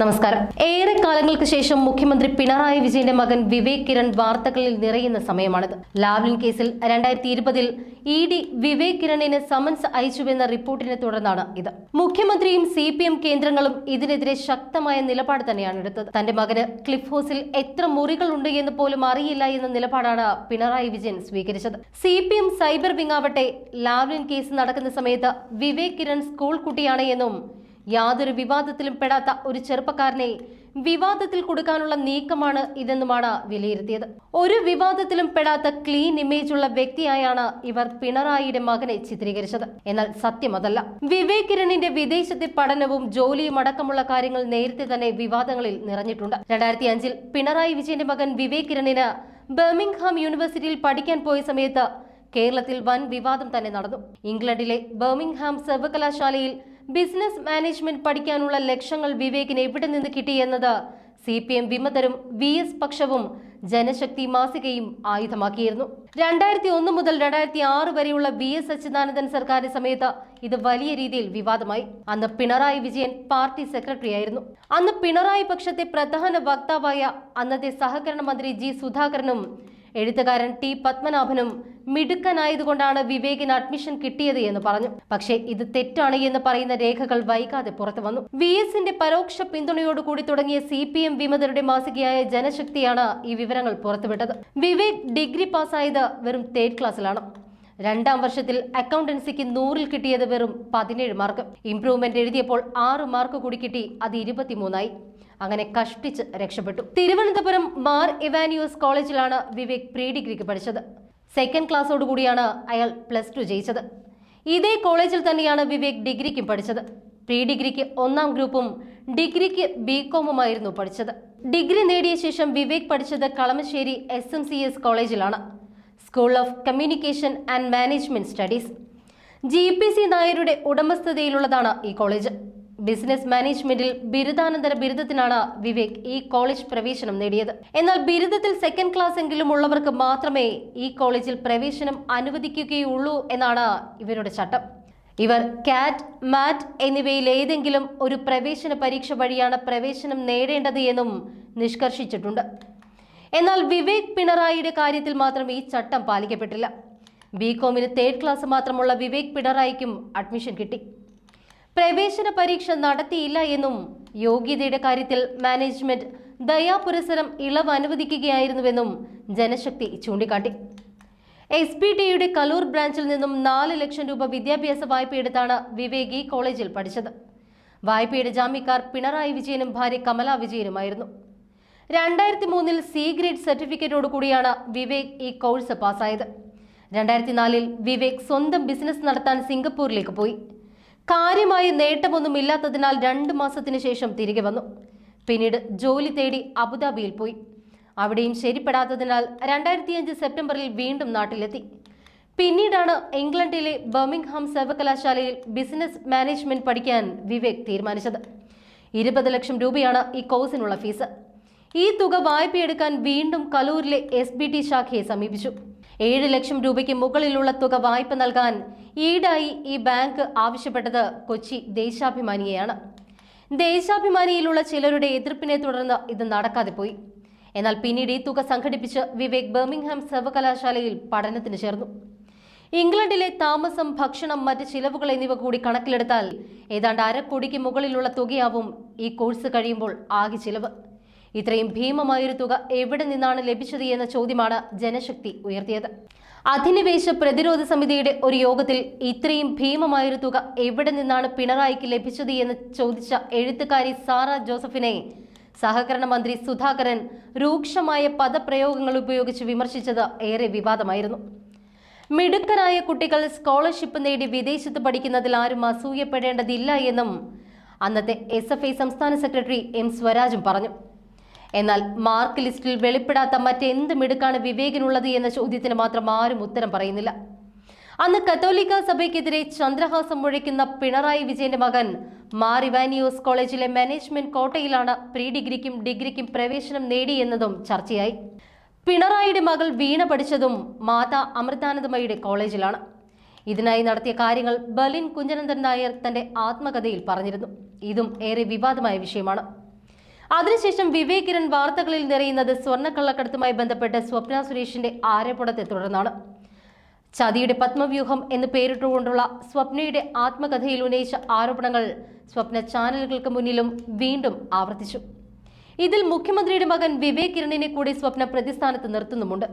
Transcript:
നമസ്കാരം. ഏറെ കാലങ്ങൾക്ക് ശേഷം മുഖ്യമന്ത്രി പിണറായി വിജയന്റെ മകൻ വിവേക് കിരൺ വാർത്തകളിൽ നിറയുന്ന സമയമാണിത്. ലാവ്ലിൻ കേസിൽ രണ്ടായിരത്തി ഇരുപതിൽ ഇ ഡി വിവേക് കിരണിന് സമൻസ് അയച്ചുവെന്ന റിപ്പോർട്ടിനെ തുടർന്നാണ് ഇത്. മുഖ്യമന്ത്രിയും സി പി എം കേന്ദ്രങ്ങളും ഇതിനെതിരെ ശക്തമായ നിലപാട് തന്നെയാണ് എടുത്തത്. തന്റെ മകന് ക്ലിഫ് ഹൗസിൽ എത്ര മുറികൾ ഉണ്ട് എന്ന് പോലും അറിയില്ല എന്ന നിലപാടാണ് പിണറായി വിജയൻ സ്വീകരിച്ചത്. C P M cyber wing ആവട്ടെ ലാവ്ലിൻ കേസ് നടക്കുന്ന സമയത്ത് വിവേക് കിരൺ സ്കൂൾ കുട്ടിയാണ് എന്നും യാതൊരു വിവാദത്തിലും പെടാത്ത ഒരു ചെറുപ്പക്കാരനെ വിവാദത്തിൽ കൊടുക്കാനുള്ള നീക്കമാണ് ഇതെന്നുമാണ് വിലയിരുത്തിയത്. ഒരു വിവാദത്തിലും പെടാത്ത ക്ലീൻ ഇമേജ് ഉള്ള വ്യക്തിയായാണ് ഇവർ പിണറായിയുടെ മകനെ ചിത്രീകരിച്ചത്. എന്നാൽ സത്യം അതല്ല. വിവേക് കിരണിന്റെ വിദേശത്തെ പഠനവും ജോലിയും അടക്കമുള്ള കാര്യങ്ങൾ നേരത്തെ തന്നെ വിവാദങ്ങളിൽ നിറഞ്ഞിട്ടുണ്ട്. രണ്ടായിരത്തി അഞ്ചിൽ പിണറായി വിജയന്റെ മകൻ വിവേക് കിരണിന് ബർമിംഗ്ഹാം യൂണിവേഴ്സിറ്റിയിൽ പഠിക്കാൻ പോയ സമയത്ത് കേരളത്തിൽ വൻ വിവാദം തന്നെ നടന്നു. ഇംഗ്ലണ്ടിലെ ബർമിംഗ്ഹാം സർവകലാശാലയിൽ ബിസിനസ് മാനേജ്മെന്റ് പഠിക്കാനുള്ള ലക്ഷ്യങ്ങൾ വിവേകിന് എവിടെ നിന്ന് കിട്ടിയെന്നത് സി പി എം വിമതരും വി എസ് പക്ഷവും ജനശക്തി മാസികയും ആയുധമാക്കിയിരുന്നു. രണ്ടായിരത്തി ഒന്ന് മുതൽ രണ്ടായിരത്തി ആറ് വരെയുള്ള വി എസ് അച്യുതാനന്ദൻ സർക്കാരിന്റെ സമയത്ത് ഇത് വലിയ രീതിയിൽ വിവാദമായി. അന്ന് പിണറായി വിജയൻ പാർട്ടി സെക്രട്ടറി ആയിരുന്നു. അന്ന് പിണറായി പക്ഷത്തെ പ്രധാന വക്താവായ അന്നത്തെ സഹകരണ മന്ത്രി ജി സുധാകരനും എഴുത്തുകാരൻ ടി പത്മനാഭനും മിടുക്കനായതുകൊണ്ടാണ് വിവേകിന് അഡ്മിഷൻ കിട്ടിയത് എന്ന് പറഞ്ഞു. പക്ഷേ ഇത് തെറ്റാണ് എന്ന് പറയുന്ന രേഖകൾ വൈകാതെ പുറത്തു വന്നു. വി എസിന്റെ പരോക്ഷ പിന്തുണയോടുകൂടി തുടങ്ങിയ സി പി എം വിമതരുടെ മാസികയായ ജനശക്തിയാണ് ഈ വിവരങ്ങൾ പുറത്തുവിട്ടത്. വിവേക് ഡിഗ്രി പാസ്സായത് വെറും തേർഡ് ക്ലാസ്സിലാണ് രണ്ടാം വർഷത്തിൽ അക്കൗണ്ടൻസിക്ക് നൂറിൽ കിട്ടിയത് വെറും പതിനേഴ് മാർക്ക് ഇംപ്രൂവ്മെന്റ് എഴുതിയപ്പോൾ ആറ് മാർക്ക് കൂടി കിട്ടി അത് ഇരുപത്തിമൂന്നായി. അങ്ങനെ കഷ്ടിച്ച് രക്ഷപ്പെട്ടു. തിരുവനന്തപുരം മാർ ഇവാനിയോസ് കോളേജിലാണ് വിവേക് പ്രീ ഡിഗ്രിക്ക് പഠിച്ചത്. സെക്കൻഡ് ക്ലാസ്സോടുകൂടിയാണ് അയാൾ പ്ലസ് ടു ജയിച്ചത്. ഇതേ കോളേജിൽ തന്നെയാണ് വിവേക് ഡിഗ്രിക്കും പഠിച്ചത്. പ്രീ ഡിഗ്രിക്ക് ഒന്നാം ഗ്രൂപ്പും ഡിഗ്രിക്ക് ബി കോമുമായിരുന്നു പഠിച്ചത്. ഡിഗ്രി നേടിയ ശേഷം വിവേക് പഠിച്ചത് Kalamassery S M C S കോളേജിലാണ്. School of communication and management studies G P C നായരുടെ ഉടമസ്ഥതയിലുള്ളതാണ് ഈ കോളേജ് ബിസിനസ് മാനേജ്മെന്റിൽ ബിരുദാനന്തര ബിരുദത്തിനാണ് വിവേക് ഈ കോളേജ് പ്രവേശനം നേടിയത്. എന്നാൽ ബിരുദത്തിൽ സെക്കൻഡ് ക്ലാസ് എങ്കിലും ഉള്ളവർക്ക് മാത്രമേ ഈ കോളേജിൽ പ്രവേശനം അനുവദിക്കുകയുള്ളൂ എന്നാണ് ഇവരുടെ ചട്ടം. ഇവർ കാറ്റ് മാറ്റ് എന്നിവയിൽ ഏതെങ്കിലും ഒരു പ്രവേശന പരീക്ഷ വഴിയാണ് പ്രവേശനം നേടേണ്ടത് എന്നും നിഷ്കർഷിച്ചിട്ടുണ്ട്. എന്നാൽ വിവേക് പിണറായിയുടെ കാര്യത്തിൽ മാത്രം ഈ ചട്ടം പാലിക്കപ്പെട്ടില്ല. ബി കോമിന് തേർഡ് ക്ലാസ് മാത്രമുള്ള വിവേക് പിണറായിക്കും അഡ്മിഷൻ കിട്ടി. പ്രവേശന പരീക്ഷ നടത്തിയില്ല എന്നും യോഗ്യതയുടെ കാര്യത്തിൽ മാനേജ്മെന്റ് ദയാപുരസരം ഇളവ് അനുവദിക്കുകയായിരുന്നുവെന്നും ജനശക്തി ചൂണ്ടിക്കാട്ടി. എസ് പി ടിയുടെ കലൂർ ബ്രാഞ്ചിൽ നിന്നും നാല് ലക്ഷം രൂപ വിദ്യാഭ്യാസ വായ്പയെടുത്താണ് വിവേക് ഈ കോളേജിൽ പഠിച്ചത്. വായ്പയുടെ ജാമ്യക്കാർ പിണറായി വിജയനും ഭാര്യ കമല വിജയനുമായിരുന്നു. രണ്ടായിരത്തി മൂന്നിൽ സി ഗ്രേഡ് സർട്ടിഫിക്കറ്റോടു കൂടിയാണ് വിവേക് ഈ കോഴ്സ് പാസ്സായത്. രണ്ടായിരത്തി നാലിൽ വിവേക് സ്വന്തം ബിസിനസ് നടത്താൻ സിംഗപ്പൂരിലേക്ക് പോയി. കാര്യമായ നേട്ടമൊന്നും ഇല്ലാത്തതിനാൽ രണ്ട് മാസത്തിനു ശേഷം തിരികെ വന്നു. പിന്നീട് ജോലി തേടി അബുദാബിയിൽ പോയി. അവിടെയും ശരിപ്പെടാത്തതിനാൽ രണ്ടായിരത്തി അഞ്ച് സെപ്റ്റംബറിൽ വീണ്ടും നാട്ടിലെത്തി. പിന്നീടാണ് ഇംഗ്ലണ്ടിലെ ബർമിംഗ്ഹാം സർവകലാശാലയിൽ ബിസിനസ് മാനേജ്മെന്റ് പഠിക്കാൻ വിവേക് തീരുമാനിച്ചത്. ഇരുപത് ലക്ഷം രൂപയാണ് ഈ കോഴ്സിനുള്ള ഫീസ്. ഈ തുക വായ്പയെടുക്കാൻ വീണ്ടും കലൂരിലെ എസ് ബി ടി ശാഖയെ സമീപിച്ചു. ഏഴ് ലക്ഷം രൂപയ്ക്ക് മുകളിലുള്ള തുക വായ്പ നൽകാൻ ഈടായി ഈ ബാങ്ക് ആവശ്യപ്പെട്ടത് കൊച്ചി ദേശാഭിമാനിയെയാണ്. ദേശാഭിമാനിയിലുള്ള ചിലരുടെ എതിർപ്പിനെ തുടർന്ന് ഇത് നടക്കാതെ പോയി. എന്നാൽ പിന്നീട് ഈ തുക സംഘടിപ്പിച്ച് വിവേക് ബെർമിംഗ്ഹാം സർവകലാശാലയിൽ പഠനത്തിന് ചേർന്നു. ഇംഗ്ലണ്ടിലെ താമസം ഭക്ഷണം മറ്റ് ചിലവുകൾ എന്നിവ കൂടി കണക്കിലെടുത്താൽ ഏതാണ്ട് അരക്കോടിക്ക് മുകളിലുള്ള തുകയാവും ഈ കോഴ്സ് കഴിയുമ്പോൾ ആകെ ചിലവ്. ഇത്രയും ഭീമമായൊരു തുക എവിടെ നിന്നാണ് ലഭിച്ചത് എന്ന ചോദ്യമാണ് ജനശക്തി ഉയർത്തിയത്. അധിനിവേശ പ്രതിരോധ സമിതിയുടെ ഒരു യോഗത്തിൽ ഇത്രയും ഭീമമായൊരു തുക എവിടെ നിന്നാണ് പിണറായിക്ക് ലഭിച്ചത് എന്ന് ചോദിച്ച എഴുത്തുകാരി സാറ ജോസഫിനെ സഹകരണ മന്ത്രി സുധാകരൻ രൂക്ഷമായ പദപ്രയോഗങ്ങൾ ഉപയോഗിച്ച് വിമർശിച്ചത് ഏറെ വിവാദമായിരുന്നു. മിടുക്കരായ കുട്ടികൾ സ്കോളർഷിപ്പ് നേടി വിദേശത്ത് പഠിക്കുന്നതിൽ ആരും അസൂയപ്പെടേണ്ടതില്ല എന്നും അന്നത്തെ എസ് സംസ്ഥാന സെക്രട്ടറി എം സ്വരാജും പറഞ്ഞു. എന്നാൽ മാർക്ക് ലിസ്റ്റിൽ വെളിപ്പെടാത്ത മറ്റെന്ത് മിടുക്കാണ് വിവേകിനുള്ളത് എന്ന ചോദ്യത്തിന് മാത്രം ആരും ഉത്തരം പറയുന്നില്ല. അന്ന് കത്തോലിക്ക സഭയ്ക്കെതിരെ ചന്ദ്രഹാസം മുഴയ്ക്കുന്ന പിണറായി വിജയന്റെ മകൻ മാർ ഇവാനിയോസ് കോളേജിലെ മാനേജ്മെന്റ് കോട്ടയിലാണ് പ്രീ ഡിഗ്രിക്കും ഡിഗ്രിക്കും പ്രവേശനം നേടിയെന്നതും ചർച്ചയായി. പിണറായിയുടെ മകൾ വീണ പഠിച്ചതും മാതാ അമൃതാനന്ദമയുടെ കോളേജിലാണ്. ഇതിനായി നടത്തിയ കാര്യങ്ങൾ ബലിൻ കുഞ്ഞനന്ദൻ നായർ തന്റെ ആത്മകഥയിൽ പറഞ്ഞിരുന്നു. ഇതും ഏറെ വിവാദമായ വിഷയമാണ്. അതിനുശേഷം വിവേക് കിരൺ വാർത്തകളിൽ നിറയുന്നത് സ്വർണക്കള്ളക്കടത്തുമായി ബന്ധപ്പെട്ട് സ്വപ്ന സുരേഷിന്റെ ആരോപണത്തെ തുടർന്നാണ്. ചതിയുടെ പത്മവ്യൂഹം എന്ന് പേരിട്ടുകൊണ്ടുള്ള സ്വപ്നയുടെ ആത്മകഥയിൽ ഉന്നയിച്ച ആരോപണങ്ങൾ സ്വപ്ന ചാനലുകൾക്ക് മുന്നിലും വീണ്ടും ആവർത്തിച്ചു. ഇതിൽ മുഖ്യമന്ത്രിയുടെ മകൻ വിവേക് കിരണിനെ കൂടി സ്വപ്ന പ്രതിസ്ഥാനത്ത് നിർത്തുന്നുമുണ്ട്.